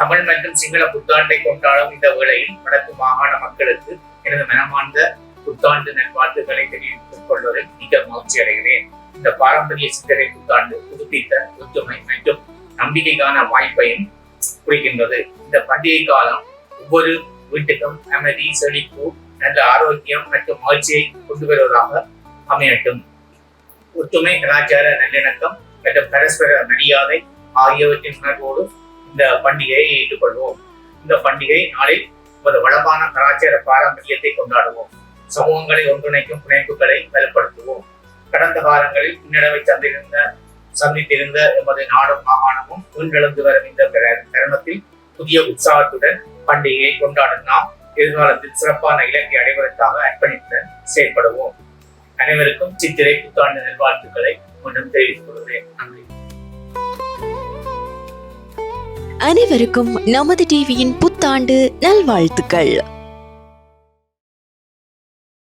தமிழ் மற்றும் சிங்கள புத்தாண்டை கொண்டாடும் இந்த வேளையில் வடக்கு மாகாண மக்களுக்கு எனது மனமார்ந்த புத்தாண்டு நல்வாழ்த்துக்களை தெரிவித்துக் கொள்வதில் மிக மகிழ்ச்சி அடைகிறேன். இந்த பாரம்பரிய சிந்தனை புத்தாண்டு புதுப்பித்த ஒற்றுமை மற்றும் நம்பிக்கைக்கான வாய்ப்பையும் குறிக்கின்றது. இந்த பண்டிகை காலம் ஒவ்வொரு வீட்டுக்கும் அமைதி செழிப்பு நல்ல ஆரோக்கியம் மற்றும் மகிழ்ச்சியை கொண்டு வருவதாக அமையட்டும். ஒற்றுமை கலாச்சார நல்லிணக்கம் மற்றும் பரஸ்பர மரியாதை ஆகியவற்றின் உணர்வோடு இந்த பண்டிகையை ஈடுபடுவோம் இந்த பண்டிகை நாளில் நமது வளமான கலாச்சார பாரம்பரியத்தை கொண்டாடுவோம். சமூகங்களை ஒன்றிணைக்கும் பிணைப்புகளை வலுப்படுத்துவோம். கடந்த காலங்களில் பின்னடைவை சந்திருந்த சந்தித்திருந்த எமது நாடும் மாகாணமும் உயிரிழந்து வரும் இந்த தருணத்தில் புதிய உற்சாகத்துடன் பண்டிகையை கொண்டாடும் நாம் எதிர்காலத்தில் சிறப்பான இலக்கை அடைவதற்காக அர்ப்பணிப்புடன் செயல்படுவோம். அனைவருக்கும் சித்திரை புத்தாண்டு நல்வாழ்த்துக்களை மீண்டும் தெரிவித்துக் கொள்கிறேன். நன்றி. அனைவருக்கும் நமது டிவியின் புத்தாண்டு நல்வாழ்த்துக்கள்.